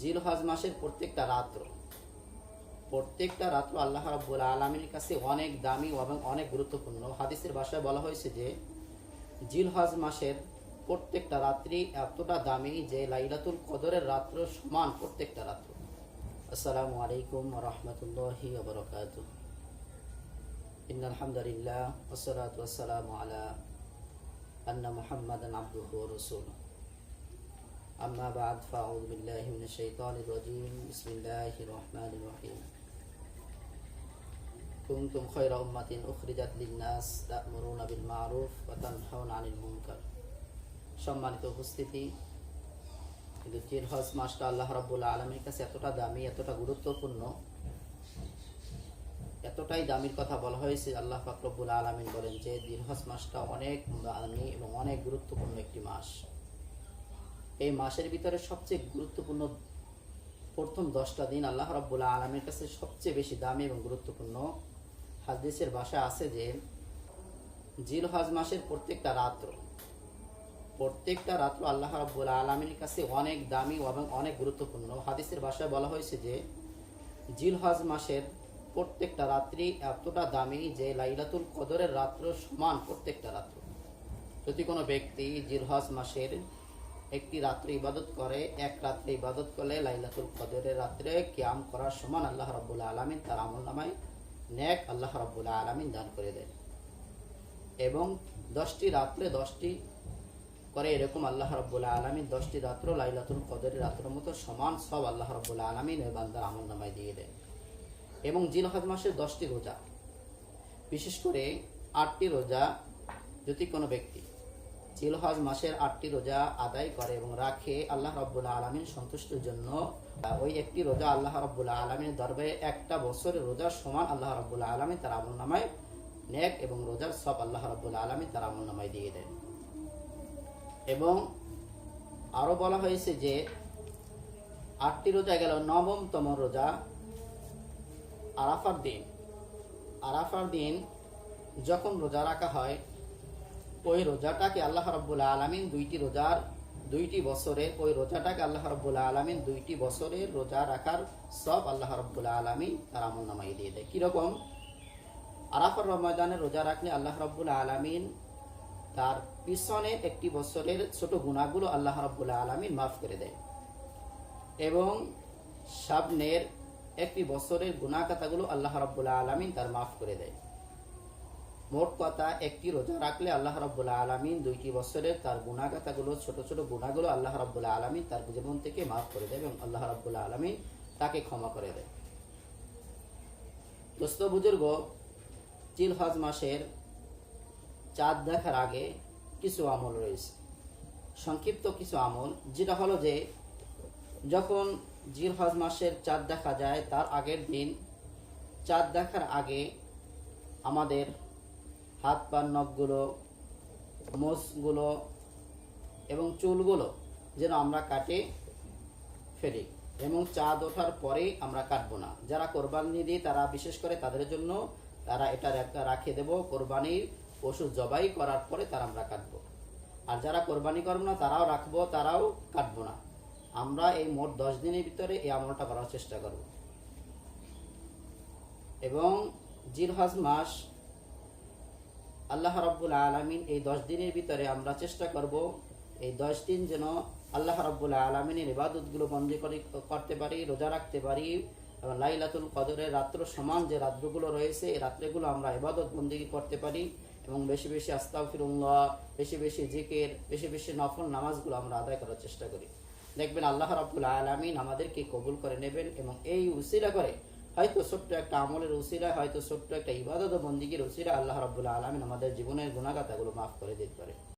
জিল হজ মাসের প্রত্যেকটা রাত্র। প্রত্যেকটা রাত্র আল্লাহ রাব্বুল আলমীর কাছে অনেক দামি এবং অনেক গুরুত্বপূর্ণ। হাদিসের ভাষায় বলা হয়েছে যে জিল হজ মাসের প্রত্যেকটা রাত্রি এতটা দামি যে লাইলাতুল কদরের রাত্র সমান প্রত্যেকটা রাত্র। আসসালামু আলাইকুম রহমতুল্লাহি বরকাত ইন আলহামদুলিল্লাহ ওসলাত ওসালাম আলা আন্না মুহাম্মাদান আবদুহু ওয়া রাসূলুহু। أما بعد فأعوذ بالله من الشيطان الرجيم بسم الله الرحمن الرحيم كنتم خير أمة أخرجت للناس تأمرون بالمعروف وتنهون عن المنكر সম্মানিত উপস্থিতি কিন্তু জিল হজ মাসটা আল্লাহ রাব্বুল আলমীর কাছে এতটা দামি এতটা গুরুত্বপূর্ণ এতটাই দামির কথা বলা হয়েছে আল্লাহ ফাকরবুল আলমিন বলেন যে জিল হজ মাসটা অনেক দামি এবং অনেক গুরুত্বপূর্ণ একটি মাস এই মাসের ভিতরে সবচেয়ে গুরুত্বপূর্ণ প্রথম দশটা দিন আল্লাহ রাব্বুল আলমীর কাছে সবচেয়ে বেশি দামি এবং গুরুত্বপূর্ণ হাদিসের ভাষায় আছে যে জিল হজ মাসের প্রত্যেকটা রাত্র প্রত্যেকটা রাত্র আল্লাহ রাব্বুল আলমীর কাছে অনেক দামি এবং অনেক গুরুত্বপূর্ণ। হাদিসের ভাষায় বলা হয়েছে যে জিল হজ মাসের প্রত্যেকটা রাত্রি এতটা দামি যে লাইলাতুল কদরের রাত্র সমান প্রত্যেকটা রাত্র। যদি কোনো ব্যক্তি জিল হজ মাসের একটি রাত্রে ইবাদত করে, এক রাত্রে ইবাদত করলে লাইলাতুল কদরের রাত্রে কিয়াম করার সমান আল্লাহ রাব্বুল আলমিন তার আমল নামায় ন্যাক আল্লাহ রাব্বুল আলমিন দান করে দেয়। এবং দশটি রাত্রে দশটি করে এরকম আল্লাহ রাব্বুল আলমিন দশটি রাত্র লাইলাতুল কদরের রাত্রের মতো সমান সব আল্লাহ রাব্বুল আলমিন ওই বান্দার আমল নামায় দিয়ে দেয়। এবং জিলহজ মাসের দশটি রোজা, বিশেষ করে আটটি রোজা যদি কোনো ব্যক্তি জিলহজ মাসের আটটি রোজা আদায় করে এবং রাখে। আল্লাহ রব্বুল্লাহ আলমিন সন্তুষ্টির জন্য। ওই একটি রোজা আল্লাহ রব্বুল্লাহ আলমিনের দরবারে একটা বছরের রোজার সমান আল্লাহ রব্বুল্লাহ আলমিন তার আমল নামায় নেক এবং রোজার সব আল্লাহ রব্বুল্লাহ আলমিন তার আমল নামায় দিয়ে দেন। এবং আরও বলা হয়েছে যে, আটটি রোজা গেল নবমতম রোজা আরাফার দিন। আরাফার দিন যখন রোজা রাখা হয় ওই রোজাটাকে আল্লাহ রব্বুল্লা আলমিন দুইটি রোজার, দুইটি বছরের ওই রোজাটাকে আল্লাহ রব্বুল্লা আলমিন দুইটি বছরের রোজা রাখার সব আল্লাহ রব্বুল্লা আলমিন তার আমল নামাই দিয়ে দেয়। কীরকম? আরাফার রমাদানের রোজা রাখলে আল্লাহ রব্বুল্লা আলমিন তার পিছনে একটি বছরের ছোট গুণাগুলো আল্লাহ রব্বুল্লা আলমিন মাফ করে দেয় এবং সামনের একটি বছরের গুণাকাতাগুলো আল্লাহ রব্বুল্লা আলমিন তার মাফ করে দেয়। মোট কথা, একটি রোজা রাখলে আল্লাহ রব্বুল্লাহ আলমিন দুইটি বছরের তার গুণাগাতাগুলো ছোট ছোট গুণাগুলো আল্লাহ রব্বুল্লাহ আলমিন তার জীবন থেকে মাফ করে দেয় এবং আল্লাহ রব্বুল্লাহ আলমিন তাকে ক্ষমা করে দেয় দোস্ত বুজুর্গ, চিল হজ মাসের চাঁদ দেখার আগে কিছু আমল রয়েছে। সংক্ষিপ্ত কিছু আমল, যেটা হলো যে, যখন জিল হজ মাসের চাঁদ দেখা যায়, তার আগের দিন চাঁদ দেখার আগে আমাদের হাত পার নখগুলো, মোষগুলো এবং চুলগুলো যেন আমরা কাটে ফেলি এবং চাঁদ ওঠার পরেই আমরা কাটবো না। যারা কোরবানি দিই তারা বিশেষ করে তাদের জন্য তারা এটা রাখে দেব। কোরবানির পশু জবাই করার পরে তারা আমরা কাটবো। আর যারা কোরবানি করব না, তারাও রাখব, তারাও কাটবো না। আমরা এই মোট দশ দিনের ভিতরে এই আমলটা করার চেষ্টা করব। এবং জিরহাজ মাস আল্লাহ রব্বুল আলমিন এই দশ দিনের ভিতরে আমরা চেষ্টা করব এই দশ দিন যেন আল্লাহ রব্বুল আলমিনের ইবাদতগুলো বন্দি করে, করতে পারি, রোজা রাখতে পারি। এবং লাইলাতুল কদরের রাত্র সমান যে রাত্রগুলো রয়েছে, এই রাত্রেগুলো আমরা ইবাদত বন্দি করতে পারি। এবং বেশি বেশি আস্তাফিরুল্লাহ বেশি বেশি জিকের, বেশি বেশি নফল নামাজগুলো আমরা আদায় করার চেষ্টা করি। দেখবেন আল্লাহ রব্বুল আলমিন আমাদেরকে কবুল করে নেবেন এবং এই উসিলা করে হয়তো ছোট্ট একটা আমলের ওসিরা হয়তো ছোট্ট একটা ইবাদত বন্দিগির ওসিরা আল্লাহ রবুল্লা আলমিন আমাদের জীবনের গুণাগাতাগুলো মাফ করে দিতে পারে।